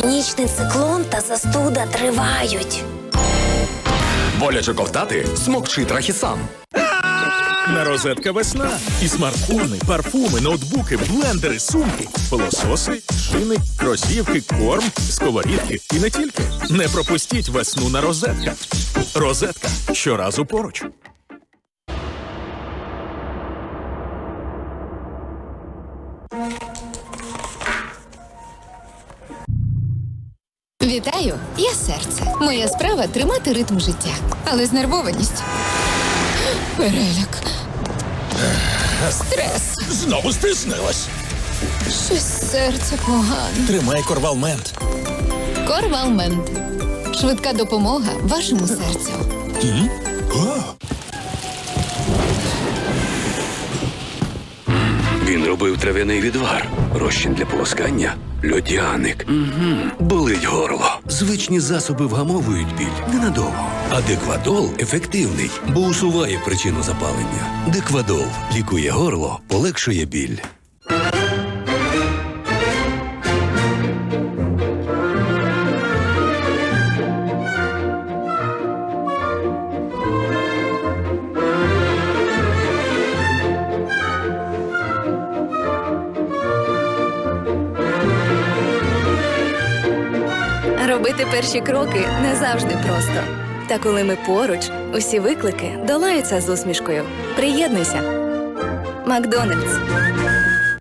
Північний циклон та застуда тривають. Боляче ковтати? Смокчи трахісан. На розетка весна. І смартфони, парфуми, ноутбуки, блендери, сумки, пилососи, шини, кросівки, корм, сковорідки і не тільки. Не пропустіть весну на розетка. Розетка щоразу поруч. Вітаю, я серце. Моя справа тримати ритм життя, але знервованість. Переляк. Стрес. Знову стиснилась. Щось серце погано. Тримай корвалмент. Корвалмент. Швидка допомога вашому серцю. Він робив трав'яний відвар, розчин для полоскання, льодяник. Угу. Болить горло. Звичні засоби вгамовують біль ненадовго. А деквадол ефективний, бо усуває причину запалення. Деквадол лікує горло, полегшує біль. Робити перші кроки не завжди просто. Та коли ми поруч, усі виклики долаються з усмішкою. Приєднуйся. Макдональдс.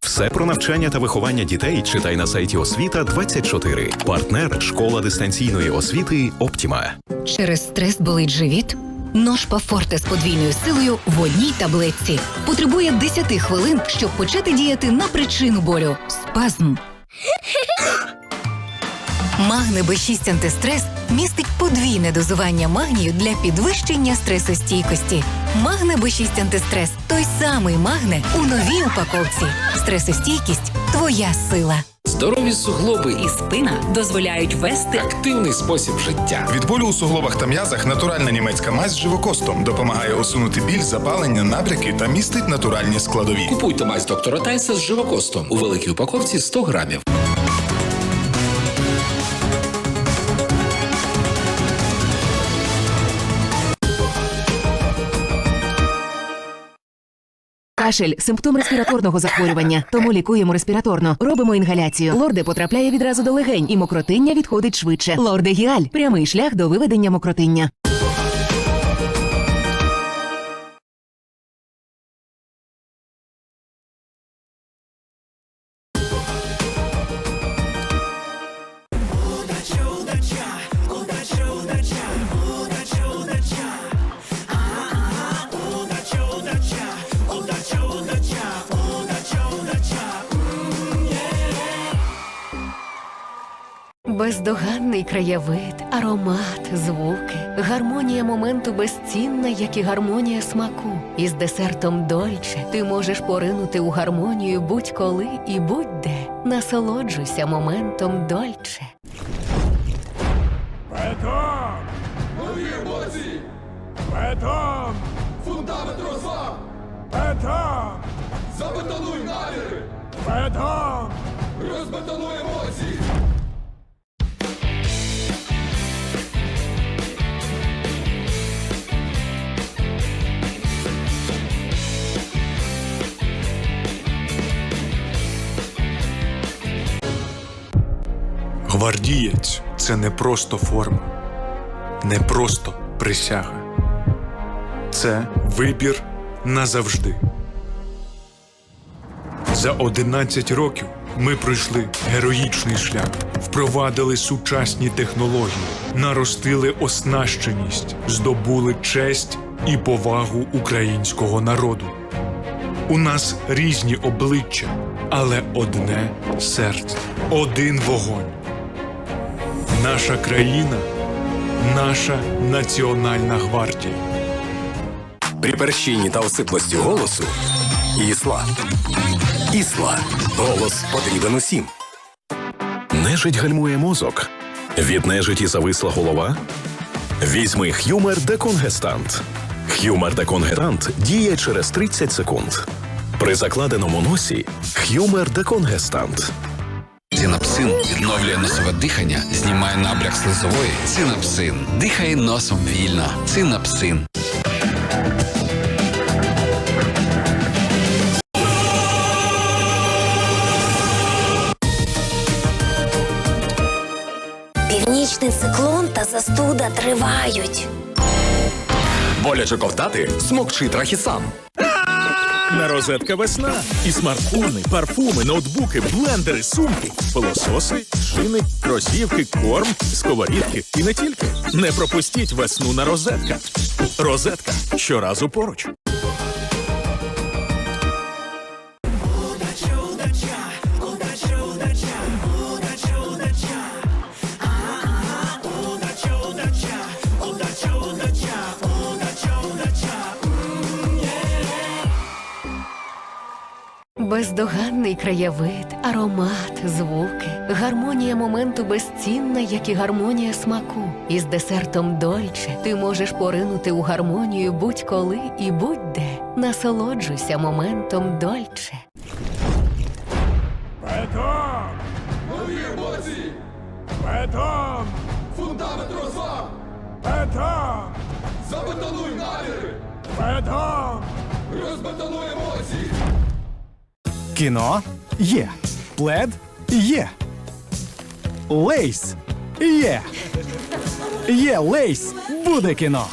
Все про навчання та виховання дітей читай на сайті освіта 24 Партнер школа дистанційної освіти Оптіма. Через стрес болить живіт? Ножпа Форте з подвійною силою в одній таблетці. Потребує 10 хвилин, щоб почати діяти на причину болю. Спазм. Магне Б6 антистрес містить подвійне дозування магнію для підвищення стресостійкості. Магне Б6 антистрес той самий магне у новій упаковці. Стресостійкість твоя сила. Здорові суглоби і І спина дозволяють вести активний спосіб життя. Від болю у суглобах та м'язах натуральна німецька мазь з живокостом допомагає усунути біль, запалення, набряки та містить натуральні складові. Купуйте мазь доктора Тайса з живокостом у великій упаковці 100 грамів. Кашель симптом респіраторного захворювання, тому лікуємо респіраторно. Робимо інгаляцію. Лорде потрапляє відразу до легень, і мокротиння відходить швидше. Лорде Гіаль прямий шлях до виведення мокротиння. Бездоганний краєвид, аромат, звуки, гармонія моменту безцінна, як і гармонія смаку. Із десертом Дольче ти можеш поринути у гармонію будь-коли і будь-де. Насолоджуйся моментом Дольче. Бетон! Нові емоції! Бетон! Фундамент розва! Бетон! Забетонуй наміри! Бетон! Розбетонуй емоції! Гвардієць це не просто форма, не просто присяга. Це вибір назавжди. За 11 років ми пройшли героїчний шлях, впровадили сучасні технології, наростили оснащеність, здобули честь і повагу українського народу. У нас різні обличчя, але одне серце, один вогонь. Наша країна, наша національна гвардія. При перщині та осиплості голосу Ісла. Ісла. Голос потрібен усім. Нежить гальмує мозок. Від нежиті зависла голова. Візьми Х'юмер Деконгестант. Х'юмер Деконгестант діє через 30 секунд. При закладеному носі Х'юмер Деконгестант. Цинапсин відновлює носове дихання, знімає набряк слизової. Цинапсин. Дихає носом вільно. Цинапсин. Північний циклон та застуда тривають. Боляче ковтати? Смокчи трахісан. Нерозетка весна. І смартфони, парфуми, ноутбуки, блендери, сумки, пилососи, шини, кросівки, корм, сковорідки і не тільки. Не пропустіть весну на розетка. Розетка щоразу поруч. Бездоганний краєвид, аромат, звуки, гармонія моменту безцінна, як і гармонія смаку. Із десертом Дольче ти можеш поринути у гармонію будь-коли і будь-де. Насолоджуйся моментом Дольче. Кіно є. Плед є. Лейс є. Є лейс. Буде кіно.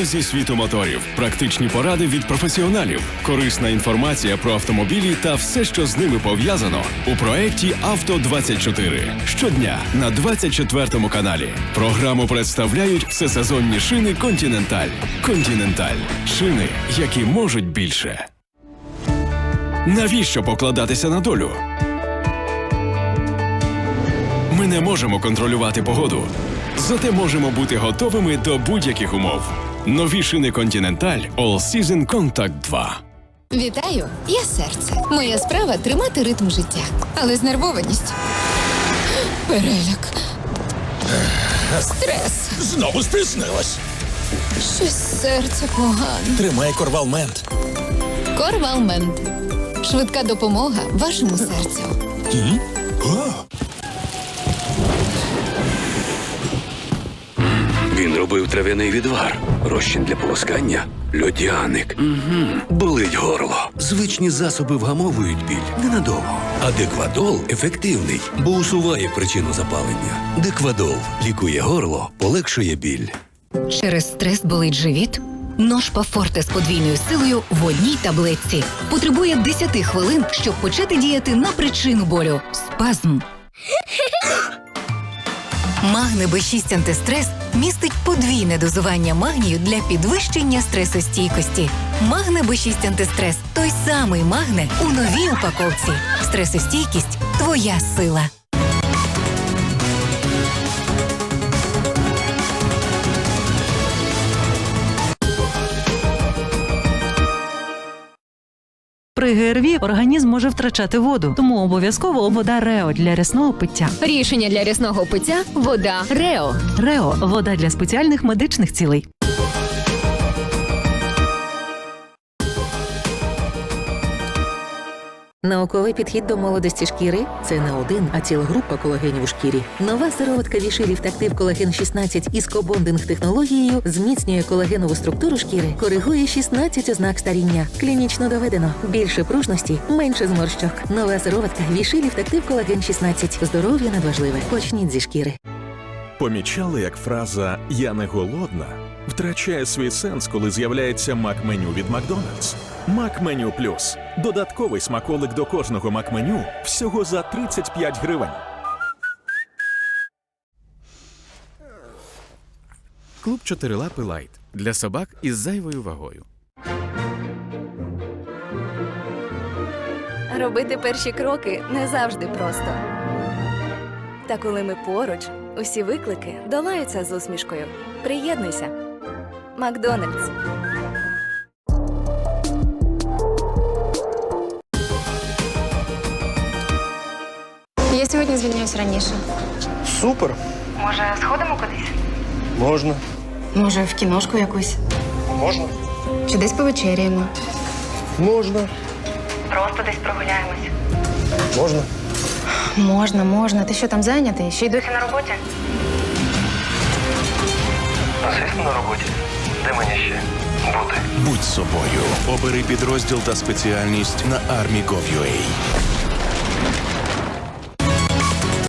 Новини зі світу моторів, практичні поради від професіоналів, корисна інформація про автомобілі та все, що з ними пов'язано у проєкті Авто 24 щодня на 24 каналі. Програму представляють всесезонні шини Континенталь. Континенталь шини, які можуть більше. Навіщо покладатися на долю? Ми не можемо контролювати погоду, зате можемо бути готовими до будь-яких умов. Нові шини Continental All Season Contact 2. Вітаю, я серце. Моя справа тримати ритм життя, але знервованість. Переляк. Стрес. Знову спізнилась. Щось серце погано. Тримай корвалмент. Корвалмент. Швидка допомога вашому серцю. Він робив трав'яний відвар, розчин для полоскання, льодяник. Угу. Болить горло. Звичні засоби вгамовують біль ненадовго. А деквадол ефективний, бо усуває причину запалення. Деквадол лікує горло, полегшує біль. Через стрес болить живіт? Ножпа Форте з подвійною силою в одній таблетці. Потребує 10 хвилин, щоб почати діяти на причину болю. Спазм. Магне Б6 антистрес містить подвійне дозування магнію для підвищення стресостійкості. Магне Б6 антистрес той самий магне у новій упаковці. Стресостійкість твоя сила. При ГРВІ організм може втрачати воду, тому обов'язково вода Рео для рясного пиття. Рішення для рясного пиття вода Рео. Рео вода для спеціальних медичних цілей. Науковий підхід до молодості шкіри це не один, а ціла група колагенів у шкірі. Нова сироватка Вішилів Тактив Колаген 16 із кобондинг технологією зміцнює колагенову структуру шкіри, коригує 16 ознак старіння. Клінічно доведено. Більше пружності, менше зморщок. Нова сироватка Вішилів Тактив Колаген 16. Здоров'я надважливе. Почніть зі шкіри. Помічали, як фраза Я не голодна втрачає свій сенс, коли з'являється мак-меню від Макдональдс. Мак-меню плюс додатковий смаколик до кожного мак-меню всього за 35 гривень. Клуб чотирилапи Лайт для собак із зайвою вагою. Робити перші кроки не завжди просто. Та коли ми поруч, усі виклики долаються з усмішкою. Приєднуйся. Макдональдс. Я сьогодні звільняюсь раніше. Супер. Може, сходимо кудись? Можна. Може, в кіношку якусь? Можна? Чи десь повечеряємо? Можна. Просто десь прогуляємось. Можна. Можна, можна. Ти що там зайнятий? Ще й досі на роботі? Звісно, на роботі. Де мені ще бути? Будь собою. Обери підрозділ та спеціальність на Army.gov.ua.